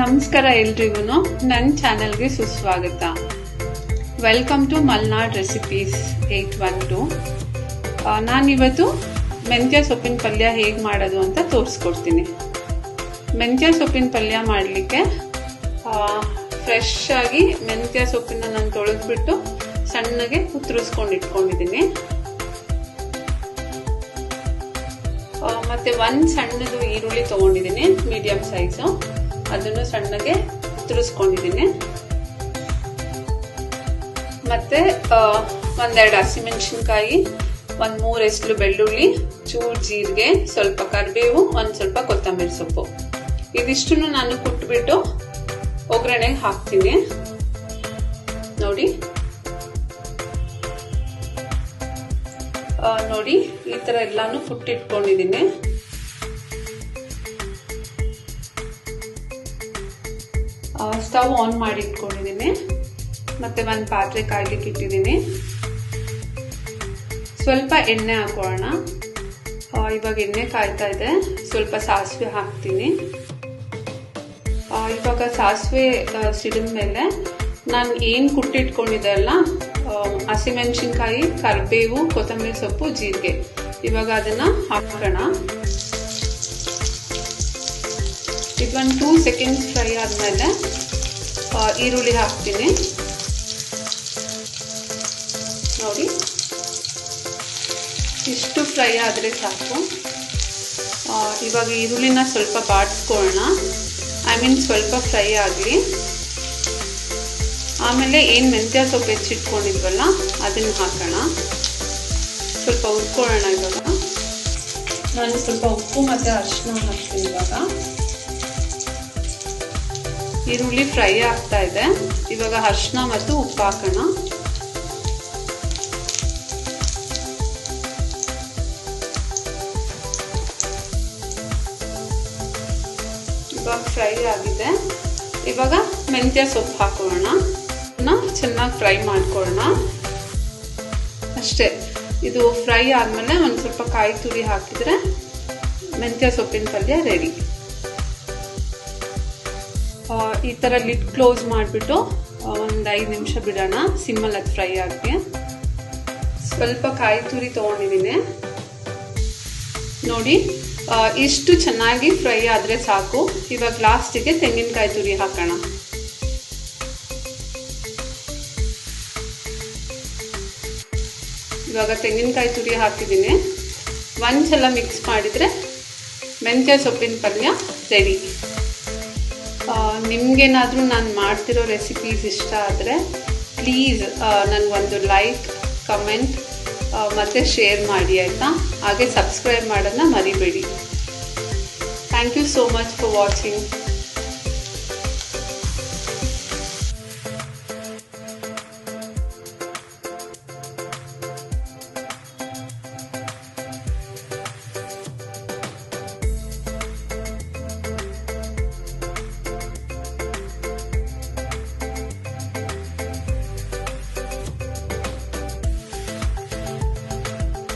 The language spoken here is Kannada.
ನಮಸ್ಕಾರ ಎಲ್ರಿಗೂ ನನ್ನ ಚಾನೆಲ್ಗೆ ಸುಸ್ವಾಗತ. Welcome to Malnad recipes eight one two ನಾನಿವತ್ತು ಮೆಂತ್ಯ ಸೊಪ್ಪಿನ ಪಲ್ಯ ಹೇಗೆ ಮಾಡೋದು ಅಂತ ತೋರಿಸ್ಕೊಡ್ತೀನಿ. ಮೆಂತ್ಯ ಸೊಪ್ಪಿನ ಪಲ್ಯ ಮಾಡಲಿಕ್ಕೆ ಫ್ರೆಶ್ ಆಗಿ ಮೆಂತ್ಯ ಸೊಪ್ಪಿನ ನಾನು ತೊಳೆದ್ಬಿಟ್ಟು ಸಣ್ಣಗೆ ಕುತ್ತರಿಸ್ಕೊಂಡು ಇಟ್ಕೊಂಡಿದ್ದೀನಿ. ಮತ್ತು ಒಂದ್ ಸಣ್ಣದು ಈರುಳ್ಳಿ ತೊಗೊಂಡಿದ್ದೀನಿ ಮೀಡಿಯಮ್ ಸೈಜು ಅದನ್ನು ಸಣ್ಣಗೆ ತುರಿಸ್ಕೊಂಡಿದ್ದೀನಿ. ಮತ್ತೆ ಒಂದೆರಡು ಹಸಿಮೆಣಸಿನ್ಕಾಯಿ, ಒಂದ್ ಮೂರು ಎಸ್ಲು ಬೆಳ್ಳುಳ್ಳಿ, ಚೂರು ಜೀರಿಗೆ, ಸ್ವಲ್ಪ ಕರಿಬೇವು, ಒಂದ್ ಸ್ವಲ್ಪ ಕೊತ್ತಂಬರಿ ಸೊಪ್ಪು. ಇದಿಷ್ಟು ನಾನು ಕುಟ್ಬಿಟ್ಟು ಒಗ್ಗರಣೆಗೆ ಹಾಕ್ತೀನಿ. ನೋಡಿ. ನೋಡಿ, ಈ ತರ ಎಲ್ಲಾನು ಕುಟ್ಟಿಟ್ಕೊಂಡಿದ್ದೀನಿ. ಸ್ಟವ್ ಆನ್ ಮಾಡಿ ಇಟ್ಕೊಂಡಿದ್ದೀನಿ ಮತ್ತೆ ಒಂದು ಪಾತ್ರೆ ಕಾಯ್ಲಿಕ್ಕೆ ಇಟ್ಟಿದ್ದೀನಿ. ಸ್ವಲ್ಪ ಎಣ್ಣೆ ಹಾಕೋಣ. ಇವಾಗ ಎಣ್ಣೆ ಕಾಯ್ತಾ ಇದೆ. ಸ್ವಲ್ಪ ಸಾಸಿವೆ ಹಾಕ್ತೀನಿ. ಇವಾಗ ಸಾಸಿವೆ ಸಿಡಿದ ಮೇಲೆ ನಾನು ಏನು ಕುಟ್ಟಿಟ್ಕೊಂಡಿದ್ದೆ ಅಲ್ಲ ಹಸಿಮೆಣಸಿನ್ಕಾಯಿ, ಕರಿಬೇವು, ಕೊತ್ತಂಬರಿ ಸೊಪ್ಪು, ಜೀರಿಗೆ. ಇವಾಗ ಅದನ್ನು ಹಾಕೋಣ. ಇದೊಂದು ಟೂ ಸೆಕೆಂಡ್ಸ್ ಫ್ರೈ ಆದಮೇಲೆ ಈರುಳ್ಳಿ ಹಾಕ್ತೀನಿ. ನೋಡಿ. ಇಷ್ಟು ಫ್ರೈ ಆದರೆ ಸಾಕು. ಇವಾಗ ಈರುಳ್ಳಿನ ಸ್ವಲ್ಪ ಬಾಡಿಸ್ಕೊಳ್ಳೋಣ. ಐ ಮೀನ್ ಸ್ವಲ್ಪ ಫ್ರೈ ಆಗಲಿ. ಆಮೇಲೆ ಏನು ಮೆಂತ್ಯ ಸೊಪ್ಪು ಹೆಚ್ಚಿಟ್ಕೊಂಡಿದ್ವಲ್ಲ, ಅದನ್ನು ಹಾಕೋಣ. ಸ್ವಲ್ಪ ಉಟ್ಕೊಳ್ಳೋಣ ಇವಾಗ. ನಾನು ಸ್ವಲ್ಪ ಉಪ್ಪು ಮತ್ತು ಅರಿಶಿನ ಹಾಕ್ತೀನಿ ಇವಾಗ. ಈರುಳ್ಳಿ ಫ್ರೈ ಆಗ್ತಾ ಇದೆ. ಇವಾಗ ಅರ್ಶಿನ ಮತ್ತು ಉಪ್ಪು ಹಾಕೋಣ. ಇವಾಗ ಫ್ರೈ ಆಗಿದೆ. ಇವಾಗ ಮೆಂತ್ಯ ಸೊಪ್ಪು ಹಾಕೋಣ. ಚೆನ್ನಾಗಿ ಫ್ರೈ ಮಾಡ್ಕೊಳ್ಳೋಣ. ಅಷ್ಟೇ, ಇದು ಫ್ರೈ ಆದಮೇಲೆ ಒಂದು ಸ್ವಲ್ಪ ಕಾಯಿ ತುರಿ ಹಾಕಿದರೆ ಮೆಂತ್ಯ ಸೊಪ್ಪಿನ ಪಲ್ಯ ರೆಡಿ ಈ ಥರ ಲಿಡ್ ಕ್ಲೋಸ್ ಮಾಡಿಬಿಟ್ಟು ಒಂದು ಐದು ನಿಮಿಷ ಬಿಡೋಣ. ಸಿಮ್ಮಲ್ಲಿ ಅದು ಫ್ರೈ ಆಗಿ. ಸ್ವಲ್ಪ ಕಾಯಿ ತುರಿ ತೊಗೊಂಡಿದ್ದೀನಿ. ನೋಡಿ ಇಷ್ಟು ಚೆನ್ನಾಗಿ ಫ್ರೈ ಆದರೆ ಸಾಕು. ಇವಾಗ ಲಾಸ್ಟಿಗೆ ತೆಂಗಿನಕಾಯಿ ತುರಿ ಹಾಕೋಣ. ಇವಾಗ ತೆಂಗಿನಕಾಯಿ ತುರಿ ಹಾಕಿದ್ದೀನಿ. ಒಂದು ಸಲ ಮಿಕ್ಸ್ ಮಾಡಿದರೆ ಮೆಂತ್ಯ ಸೊಪ್ಪಿನ ಪಲ್ಯ ರೆಡಿ ನಿಮಗೇನಾದರೂ ನಾನು ಮಾಡ್ತಿರೋ ರೆಸಿಪೀಸ್ ಇಷ್ಟ ಆದರೆ ಪ್ಲೀಸ್ ನನಗೊಂದು ಲೈಕ್ ಕಮೆಂಟ್ ಮತ್ತು ಶೇರ್ ಮಾಡಿ ಆಯಿತಾ? ಹಾಗೆ ಸಬ್ಸ್ಕ್ರೈಬ್ ಮಾಡೋದನ್ನ ಮರಿಬೇಡಿ. Thank you so much for watching